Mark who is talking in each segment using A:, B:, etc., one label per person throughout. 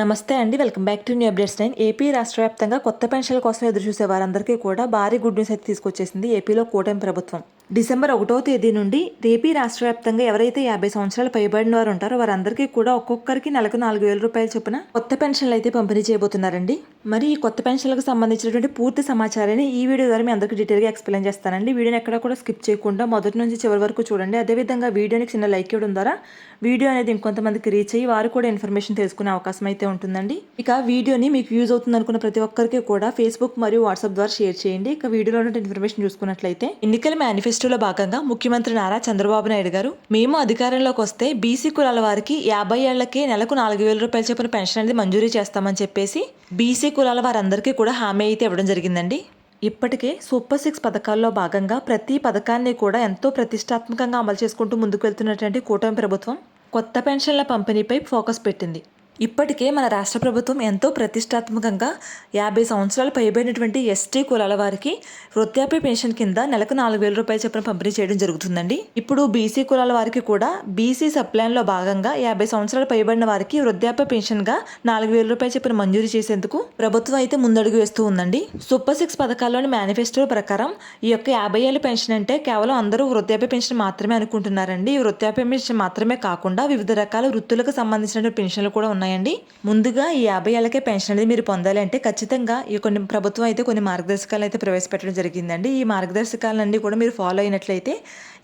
A: నమస్తే అండి. Welcome back to new updates nine. AP రాష్ట్ర వ్యాప్తంగా కొత్త పెన్షన్ల కోసం ఎదురు చూసే వారందరికీ కూడా భారీ గుడ్ న్యూస్ అయితే తీసుకొచ్చేసింది ఏపీలో కూటమి ప్రభుత్వం. డిసెంబర్ ఒకటో తేదీ నుండి ఏపీ రాష్ట్ర వ్యాప్తంగా ఎవరైతే యాభై సంవత్సరాలు పైబడిన వారు ఉంటారో వారందరికీ కూడా ఒక్కొక్కరికి నెలకు నాలుగు వేల రూపాయల చొప్పున కొత్త పెన్షన్లు అయితే పంపిణీ చేయబోతున్నారండి. మరి ఈ కొత్త పెన్షన్లకు సంబంధించినటువంటి పూర్తి సమాచారాన్ని ఈ వీడియో ద్వారా మీ అందరికీ డీటెయిల్గా ఎక్స్ప్లెయిన్ చేస్తానండి. వీడియోని ఎక్కడ కూడా స్కిప్ చేయకుండా మొదటి నుంచి చివరి వరకు చూడండి. అదేవిధంగా వీడియోని చిన్న లైక్ ఇవ్వడం ద్వారా వీడియో అనేది ఇంకొంతమందికి రీచ్ అయ్యి వారు కూడా ఇన్ఫర్మేషన్ తెలుసుకునే అవకాశం అయితే ఉంటుందండి. ఇక వీడియోని మీకు యూజ్ అవుతుంది అనుకున్న ప్రతి ఒక్కరికి కూడా ఫేస్బుక్ మరియు వాట్సాప్ ద్వారా షేర్ చేయండి. ఇక వీడియోలో ఉన్న ఇన్ఫర్మేషన్ చూసుకున్నట్లయితే ఎన్నికల మేనిఫెస్టోలో భాగంగా ముఖ్యమంత్రి నారా చంద్రబాబు నాయుడు గారు మేము అధికారంలోకి వస్తే బీసీ కులాల వారికి యాభై ఏళ్ళకే నెలకు నాలుగు వేల రూపాయల చొప్పున పెన్షన్ అనేది మంజూరీ చేస్తామని చెప్పేసి బీసీ కులాల వారందరికీ కూడా హామీ అయితే ఇవ్వడం జరిగిందండి. ఇప్పటికే సూపర్ సిక్స్ పథకాల్లో భాగంగా ప్రతి పథకాన్ని కూడా ఎంతో ప్రతిష్టాత్మకంగా అమలు చేసుకుంటూ ముందుకు వెళ్తున్నటువంటి కూటమి ప్రభుత్వం కొత్త పెన్షన్ల పంపిణీపై ఫోకస్ పెట్టింది. ఇప్పటికే మన రాష్ట్ర ప్రభుత్వం ఎంతో ప్రతిష్టాత్మకంగా యాభై సంవత్సరాలు పైబడినటువంటి ఎస్టీ కులాల వారికి వృద్ధాప్య పెన్షన్ కింద నెలకు నాలుగు వేల రూపాయల చొప్పున పంపిణీ చేయడం జరుగుతుందండి. ఇప్పుడు బీసీ కులాల వారికి కూడా బీసీ సబ్ భాగంగా యాభై సంవత్సరాలు పైబడిన వారికి వృద్ధాప్య పెన్షన్గా నాలుగు వేల రూపాయల చొప్పున మంజూరు చేసేందుకు ప్రభుత్వం అయితే ముందడుగు వేస్తూ ఉందండి. సూపర్ సిక్స్ పథకాల్లోని మేనిఫెస్టో ప్రకారం ఈ యొక్క యాభై ఏళ్ళ పెన్షన్ అంటే కేవలం అందరూ వృద్ధాప్య పెన్షన్ మాత్రమే అనుకుంటున్నారండి. ఈ వృద్ధాప్య పెన్షన్ మాత్రమే కాకుండా వివిధ రకాల వృత్తులకు సంబంధించిన పెన్షన్లు కూడా ఉన్నాయి. ఉన్నాయండి ముందుగా ఈ యాభై ఏళ్ళకే పెన్షన్ అనేది మీరు పొందాలంటే ఖచ్చితంగా ఈ కొన్ని ప్రభుత్వం అయితే కొన్ని మార్గదర్శకాలు అయితే ప్రవేశపెట్టడం జరిగిందండి. ఈ మార్గదర్శకాలన్నీ కూడా మీరు ఫాలో అయినట్లయితే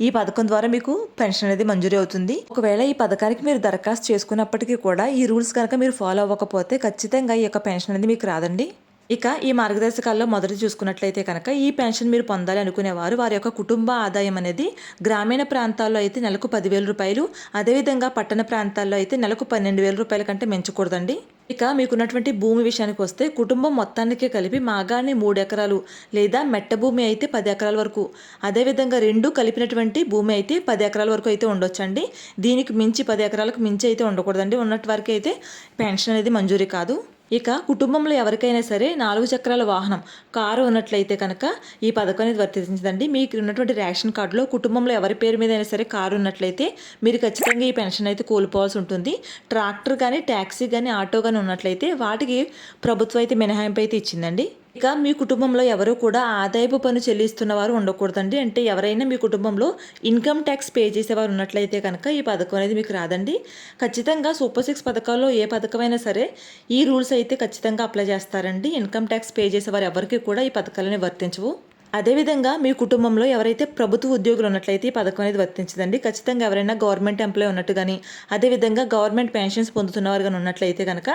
A: ఈ పథకం ద్వారా మీకు పెన్షన్ అనేది మంజూరు అవుతుంది. ఒకవేళ ఈ పథకానికి మీరు దరఖాస్తు చేసుకున్నప్పటికీ కూడా ఈ రూల్స్ కనుక మీరు ఫాలో అవ్వకపోతే ఖచ్చితంగా ఈ యొక్క పెన్షన్ అనేది మీకు రాదండి. ఇక ఈ మార్గదర్శకాల్లో మొదటి చూసుకున్నట్లయితే కనుక ఈ పెన్షన్ మీరు పొందాలి అనుకునేవారు. వారి యొక్క కుటుంబ ఆదాయం అనేది గ్రామీణ ప్రాంతాల్లో అయితే నెలకు పదివేల రూపాయలు అదేవిధంగా పట్టణ ప్రాంతాల్లో అయితే నెలకు పన్నెండు వేల రూపాయల కంటే పెంచకూడదండి ఇక మీకున్నటువంటి భూమి విషయానికి వస్తే కుటుంబం మొత్తానికి కలిపి మాగాణి మూడు ఎకరాలు లేదా మెట్ట భూమి అయితే పది ఎకరాల వరకు అదేవిధంగా రెండు కలిపినటువంటి భూమి అయితే పది ఎకరాల వరకు అయితే ఉండొచ్చండి. దీనికి మించి పది ఎకరాలకు మించి అయితే ఉండకూడదండి. ఉన్నటి వరకు అయితే పెన్షన్ అనేది మంజూరీ కాదు. ఇక కుటుంబంలో ఎవరికైనా సరే నాలుగు చక్రాల వాహనం కారు ఉన్నట్లయితే కనుక ఈ పథకం అనేది వర్తించదండి. మీకు ఉన్నటువంటి రేషన్ కార్డులో కుటుంబంలో ఎవరి పేరు మీద అయినా సరే కారు ఉన్నట్లయితే మీరు ఖచ్చితంగా ఈ పెన్షన్ అయితే కోల్పోవాల్సి ఉంటుంది. ట్రాక్టర్ కానీ ట్యాక్సీ కానీ ఆటో కానీ ఉన్నట్లయితే వాటికి ప్రభుత్వం అయితే మినహాయింపు అయితే ఇచ్చిందండి. ఇక మీ కుటుంబంలో ఎవరు కూడా ఆదాయపు పన్ను చెల్లిస్తున్న వారు ఉండకూడదండి. అంటే ఎవరైనా మీ కుటుంబంలో ఇన్కమ్ ట్యాక్స్ పే చేసేవారు ఉన్నట్లయితే కనుక ఈ పథకం అనేది మీకు రాదండి. ఖచ్చితంగా సూపర్ సిక్స్ పథకాల్లో ఏ పథకమైనా సరే ఈ రూల్స్ అయితే ఖచ్చితంగా అప్లై చేస్తారండి. ఇన్కమ్ ట్యాక్స్ పే చేసేవారు ఎవరికి కూడా ఈ పథకాలని వర్తించవు. అదేవిధంగా మీ కుటుంబంలో ఎవరైతే ప్రభుత్వ ఉద్యోగులు ఉన్నట్లయితే ఈ పథకం అనేది వర్తించదండి. ఖచ్చితంగా ఎవరైనా గవర్నమెంట్ ఎంప్లాయ్ ఉన్నట్టు కానీ అదేవిధంగా గవర్నమెంట్ పెన్షన్స్ పొందుతున్నవారు కానీ ఉన్నట్లయితే కనుక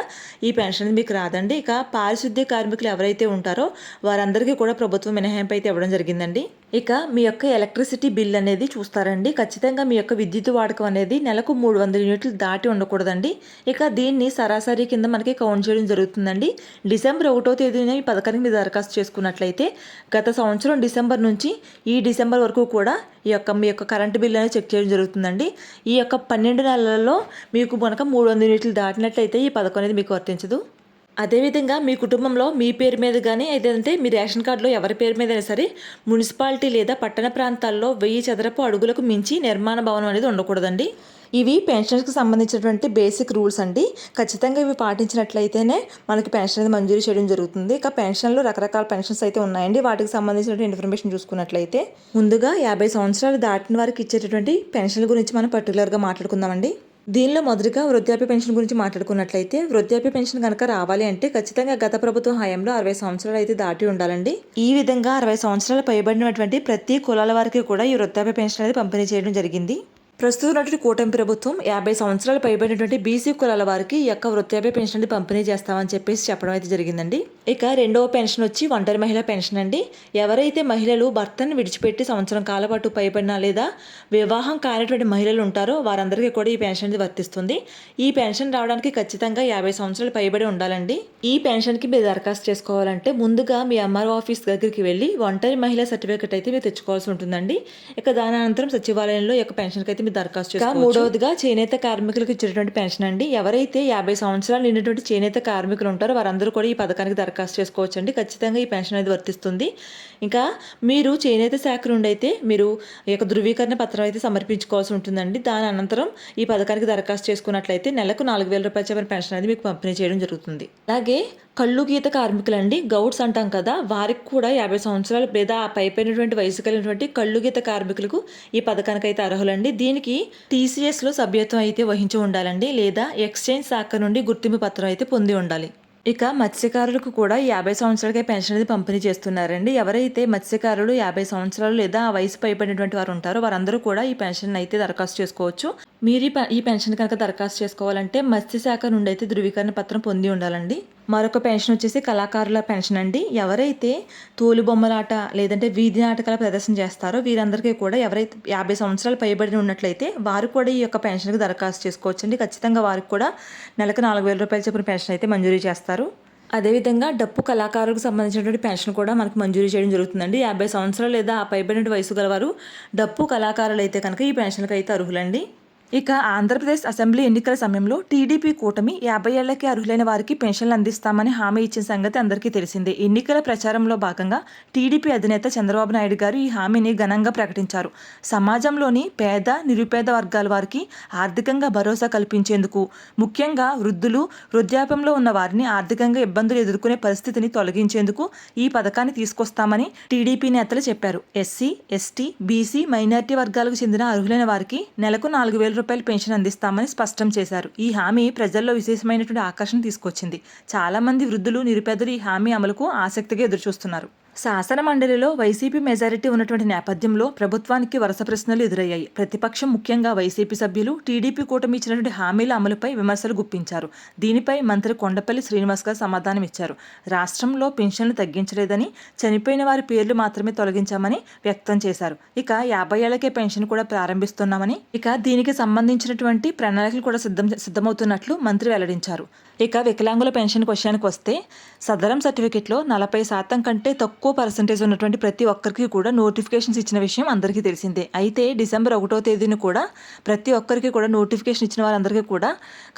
A: ఈ పెన్షన్ మీకు రాదండి. ఇక పారిశుద్ధ్య కార్మికులు ఎవరైతే ఉంటారో వారందరికీ కూడా ప్రభుత్వం మినహాయింపు అయితే ఇవ్వడం జరిగిందండి. ఇక మీ యొక్క ఎలక్ట్రిసిటీ బిల్ అనేది చూస్తారండి. ఖచ్చితంగా మీ యొక్క విద్యుత్ వాడకం అనేది నెలకు మూడు వందల యూనిట్లు దాటి ఉండకూడదండి. ఇక దీన్ని సరాసరి కింద మనకి కౌంట్ చేయడం జరుగుతుందండి. డిసెంబర్ ఒకటో తేదీన ఈ పథకానికి మీరు దరఖాస్తు చేసుకున్నట్లయితే గత సంవత్సరం సంవత్సరం డిసెంబర్ నుంచి ఈ డిసెంబర్ వరకు కూడా ఈ యొక్క మీ యొక్క కరెంటు బిల్ అనేది చెక్ చేయడం జరుగుతుందండి. ఈ యొక్క పన్నెండు నెలలలో మీకు కనుక మూడు వందల యూనిట్లు దాటినట్లయితే ఈ పథకం అనేది మీకు వర్తించదు. అదేవిధంగా మీ కుటుంబంలో మీ పేరు మీద కానీ ఏదంటే మీ రేషన్ కార్డులో ఎవరి పేరు మీద అయినా సరే మున్సిపాలిటీ లేదా పట్టణ ప్రాంతాల్లో వెయ్యి చదరపు అడుగులకు మించి నిర్మాణ భవనం అనేది ఉండకూడదండి. ఇవి పెన్షన్స్కి సంబంధించినటువంటి బేసిక్ రూల్స్ అండి. ఖచ్చితంగా ఇవి పాటించినట్లయితేనే మనకి పెన్షన్ అనేది మంజూరు చేయడం జరుగుతుంది. ఇక పెన్షన్లు రకరకాల పెన్షన్స్ అయితే ఉన్నాయండి. వాటికి సంబంధించినటువంటి ఇన్ఫర్మేషన్ చూసుకున్నట్లయితే ముందుగా యాభై సంవత్సరాలు దాటిన వారికి ఇచ్చేటటువంటి పెన్షన్ల గురించి మనం పర్టికులర్గా మాట్లాడుకుందామండి. దీనిలో మొదటిగా వృద్ధాప్య పెన్షన్ గురించి మాట్లాడుకున్నట్లయితే వృద్ధాప్య పెన్షన్ కనుక రావాలి అంటే ఖచ్చితంగా గత ప్రభుత్వం హయాంలో అరవై సంవత్సరాలు అయితే దాటి ఉండాలండి. ఈ విధంగా అరవై సంవత్సరాలు పైబడినటువంటి ప్రతి కులాల వారికి కూడా ఈ వృద్ధాప్య పెన్షన్ అనేది పంపిణీ చేయడం జరిగింది. ప్రస్తుతం ఉన్నటువంటి కూటమి ప్రభుత్వం యాభై సంవత్సరాలు పైబడినటువంటి బీసీ కులాల వారికి యొక్క వృద్ధాప్య పెన్షన్ పంపిణీ చేస్తామని చెప్పేసి చెప్పడం అయితే జరిగిందండి. ఇక రెండవ పెన్షన్ వచ్చి ఒంటరి మహిళ పెన్షన్ అండి. ఎవరైతే మహిళలు భర్తను విడిచిపెట్టి సంవత్సరం కాల పాటు పైబడిన లేదా వివాహం కానిటువంటి మహిళలు ఉంటారో వారందరికీ కూడా ఈ పెన్షన్ వర్తిస్తుంది. ఈ పెన్షన్ రావడానికి ఖచ్చితంగా యాభై సంవత్సరాలు పైబడి ఉండాలండి. ఈ పెన్షన్కి మీరు దరఖాస్తు చేసుకోవాలంటే ముందుగా మీ ఎంఆర్ఓ ఆఫీస్ దగ్గరికి వెళ్ళి ఒంటరి మహిళ సర్టిఫికేట్ అయితే మీరు తెచ్చుకోవాల్సి ఉంటుందండి. ఇక దాని అనంతరం సచివాలయంలో యొక్క పెన్షన్కి అయితే మీరు దరఖాస్తు చేసుకోవచ్చు. మూడవదిగా చేనేత కార్మికులకు ఇచ్చేటువంటి పెన్షన్ అండి. ఎవరైతే యాభై సంవత్సరాలు నిండినటువంటి చేనేత కార్మికులు ఉంటారో వారందరూ కూడా ఈ పథకానికి దరఖాస్తు చేసుకోవచ్చు అండి ఖచ్చితంగా ఈ పెన్షన్ అనేది వర్తిస్తుంది. ఇంకా మీరు చేనేత శాఖ నుండి అయితే మీరు ఈ యొక్క ధృవీకరణ పత్రం అయితే సమర్పించుకోవాల్సి ఉంటుందండి. దాని అనంతరం ఈ పథకానికి దరఖాస్తు చేసుకున్నట్లయితే నెలకు నాలుగు వేల రూపాయల చెప్పిన పెన్షన్ అనేది మీకు పంపిణీ చేయడం జరుగుతుంది. అలాగే కళ్ళు గీత కార్మికులండి గౌడ్స్ అంటాం కదా వారికి కూడా యాభై సంవత్సరాలు లేదా ఆ పైపోయినటువంటి వయసు కలిగినటువంటి కళ్ళు గీత కార్మికులకు ఈ పథకానికి అయితే అర్హులండి. దీనికి టీసీఎస్లో సభ్యత్వం అయితే వహించి ఉండాలండి లేదా ఎక్స్చేంజ్ శాఖ నుండి గుర్తింపు పత్రం అయితే పొంది ఉండాలి. ఇక మత్స్యకారులకు కూడా యాభై సంవత్సరాలకే పెన్షన్ అనేది పంపిణీ చేస్తున్నారండి. ఎవరైతే మత్స్యకారులు యాభై సంవత్సరాలు లేదా ఆ వయసు పైబడినటువంటి వారు ఉంటారో వారందరూ కూడా ఈ పెన్షన్ అయితే దరఖాస్తు చేసుకోవచ్చు. మీరు ఈ ఈ పెన్షన్ కనుక దరఖాస్తు చేసుకోవాలంటే మత్స్యశాఖ నుండి అయితే ధృవీకరణ పత్రం పొంది ఉండాలండి. మరొక పెన్షన్ వచ్చేసి కళాకారుల పెన్షన్ అండి. ఎవరైతే తోలుబొమ్మలాట లేదంటే వీధి నాటకాల ప్రదర్శన చేస్తారో వీరందరికీ కూడా ఎవరైతే యాభై సంవత్సరాలు పైబడి ఉన్నట్లయితే వారు కూడా ఈ యొక్క పెన్షన్కి దరఖాస్తు చేసుకోవచ్చండి. ఖచ్చితంగా వారికి కూడా నెలకు నాలుగు వేల రూపాయలు చెప్పిన పెన్షన్ అయితే మంజూరీ చేస్తారు. అదేవిధంగా డప్పు కళాకారులకు సంబంధించినటువంటి పెన్షన్ కూడా మనకు మంజూరు చేయడం జరుగుతుందండి. యాభై సంవత్సరాలు లేదా ఆ పైబడిన వయసు గలవారు డప్పు కళాకారులు అయితే కనుక ఈ పెన్షన్కి అయితే అర్హులండి. ఇక ఆంధ్రప్రదేశ్ అసెంబ్లీ ఎన్నికల సమయంలో టీడీపీ కూటమి యాభై ఏళ్ళకి అర్హులైన వారికి పెన్షన్లు అందిస్తామని హామీ ఇచ్చిన సంగతి అందరికీ తెలిసిందే. ఎన్నికల ప్రచారంలో భాగంగా టీడీపీ అధినేత చంద్రబాబు నాయుడు గారు ఈ హామీని ఘనంగా ప్రకటించారు. సమాజంలోని పేద నిరుపేద వర్గాల వారికి ఆర్థికంగా భరోసా కల్పించేందుకు ముఖ్యంగా వృద్ధులు వృద్ధాప్యంలో ఉన్న వారిని ఆర్థికంగా ఇబ్బందులు ఎదుర్కొనే పరిస్థితిని తొలగించేందుకు ఈ పథకాన్ని తీసుకొస్తామని టీడీపీ నేతలు చెప్పారు. ఎస్సీ ఎస్టీ బీసీ మైనారిటీ వర్గాలకు చెందిన అర్హులైన వారికి నెలకు నాలుగు వేల రూపాయలు పెన్షన్ అందిస్తామని స్పష్టం చేశారు. ఈ హామీ ప్రజల్లో విశేషమైనటువంటి ఆకర్షణ తీసుకొచ్చింది. చాలా మంది వృద్ధులు నిరుపేదలు ఈ హామీ అమలుకు ఆసక్తిగా ఎదురుచూస్తున్నారు. శాసన మండలిలో వైసీపీ మెజారిటీ ఉన్నటువంటి నేపథ్యంలో ప్రభుత్వానికి వరుస ప్రశ్నలు ఎదురయ్యాయి. ప్రతిపక్షం ముఖ్యంగా వైసీపీ సభ్యులు టీడీపీ కూటమి ఇచ్చినటువంటి హామీల అమలుపై విమర్శలు గుప్పించారు. దీనిపై మంత్రి కొండపల్లి శ్రీనివాస్ గారు సమాధానం ఇచ్చారు. రాష్ట్రంలో పెన్షన్లు తగ్గించలేదని చనిపోయిన వారి పేర్లు మాత్రమే తొలగించామని వ్యక్తం చేశారు. ఇక యాభై ఏళ్ళకే పెన్షన్ కూడా ప్రారంభిస్తున్నామని ఇక దీనికి సంబంధించినటువంటి ప్రణాళికలు కూడా సిద్ధం సిద్ధమవుతున్నట్లు మంత్రి వెల్లడించారు. ఇక వికలాంగుల పెన్షన్ విషయానికి వస్తే సదరం సర్టిఫికెట్లో నలభై శాతం కంటే తక్కువ పర్సంటేజ్ ఉన్నటువంటి ప్రతి ఒక్కరికి కూడా నోటిఫికేషన్స్ ఇచ్చిన విషయం అందరికీ తెలిసిందే. అయితే డిసెంబర్ ఒకటో తేదీని కూడా ప్రతి ఒక్కరికి కూడా నోటిఫికేషన్ ఇచ్చిన వారందరికీ కూడా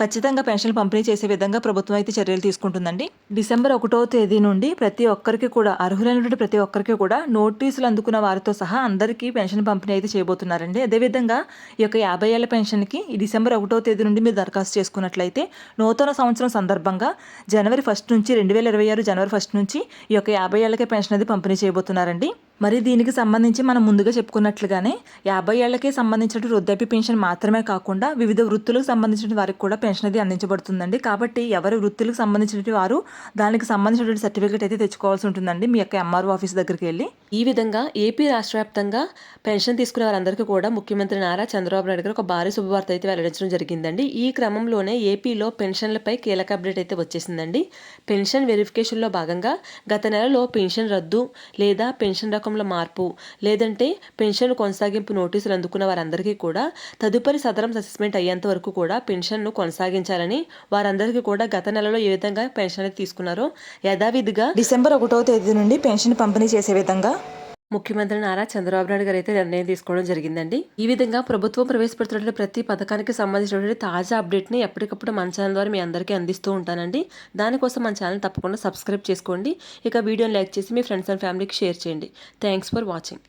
A: ఖచ్చితంగా పెన్షన్లు పంపిణీ చేసే విధంగా ప్రభుత్వం అయితే చర్యలు తీసుకుంటుందండి. డిసెంబర్ ఒకటో తేదీ నుండి ప్రతి ఒక్కరికి కూడా అర్హులైనటువంటి ప్రతి ఒక్కరికి కూడా నోటీసులు అందుకున్న వారితో సహా అందరికీ పెన్షన్ పంపిణీ అయితే చేయబోతున్నారండి. అదేవిధంగా ఈ యొక్క యాభై ఏళ్ళ పెన్షన్కి ఈ డిసెంబర్ ఒకటో తేదీ నుండి మీరు దరఖాస్తు చేసుకున్నట్లయితే నూతన సంవత్సరం సందర్భంగా జనవరి ఫస్ట్ నుంచి రెండు వేల ఇరవై ఆరు జనవరి ఫస్ట్ నుంచి ఈ యొక్క యాభై ఏళ్ళకే పెన్షన్ అది పంపిణీ చేయబోతున్నారండి. మరి దీనికి సంబంధించి మనం ముందుగా చెప్పుకున్నట్లుగానే యాభై ఏళ్ళకే సంబంధించిన వృద్ధాప్య పెన్షన్ మాత్రమే కాకుండా వివిధ వృత్తులకు సంబంధించిన వారికి కూడా పెన్షన్ అది అందించబడుతుందండి. కాబట్టి ఎవరి వృత్తులకు సంబంధించిన వారు దానికి సంబంధించినటువంటి సర్టిఫికేట్ అయితే తెచ్చుకోవాల్సి ఉంటుందండి. మీ యొక్క ఎంఆర్ఓ ఆఫీస్ దగ్గరికి వెళ్ళి. ఈ విధంగా ఏపీ రాష్ట్ర వ్యాప్తంగా పెన్షన్ తీసుకునే వారందరికీ కూడా ముఖ్యమంత్రి నారా చంద్రబాబు నాయుడు గారు ఒక భారీ శుభవార్త అయితే వెల్లడించడం జరిగిందండి. ఈ క్రమంలోనే ఏపీలో పెన్షన్లపై కీలక అప్డేట్ అయితే వచ్చేసిందండి. పెన్షన్ వెరిఫికేషన్లో భాగంగా గత నెలలో పెన్షన్ రద్దు లేదా పెన్షన్ పథకంలో మార్పు లేదంటే పెన్షన్ కొనసాగింపు నోటీసులు అందుకున్న వారందరికీ కూడా తదుపరి సదరం అసెస్మెంట్ అయ్యేంత వరకు కూడా పెన్షన్ను కొనసాగించాలని వారందరికీ కూడా గత నెలలో ఏ విధంగా పెన్షన్ అనేది తీసుకున్నారో యథావిధిగా డిసెంబర్ ఒకటో తేదీ నుండి పెన్షన్ పంపిణీ చేసే విధంగా ముఖ్యమంత్రి నారా చంద్రబాబు నాయుడు గారు అయితే నిర్ణయం తీసుకోవడం జరిగిందండి. ఈ విధంగా ప్రభుత్వం ప్రవేశపెడుతున్న ప్రతి పథకానికి సంబంధించినటువంటి తాజా అప్డేట్ని ఎప్పటికప్పుడు మన ఛానల్ ద్వారా మీ అందరికీ అందిస్తూ ఉంటానండి. దానికోసం మన ఛానల్ తప్పకుండా సబ్స్క్రైబ్ చేసుకోండి. ఇక వీడియోని లైక్ చేసి మీ ఫ్రెండ్స్ అండ్ ఫ్యామిలీకి షేర్ చేయండి. Thanks for watching.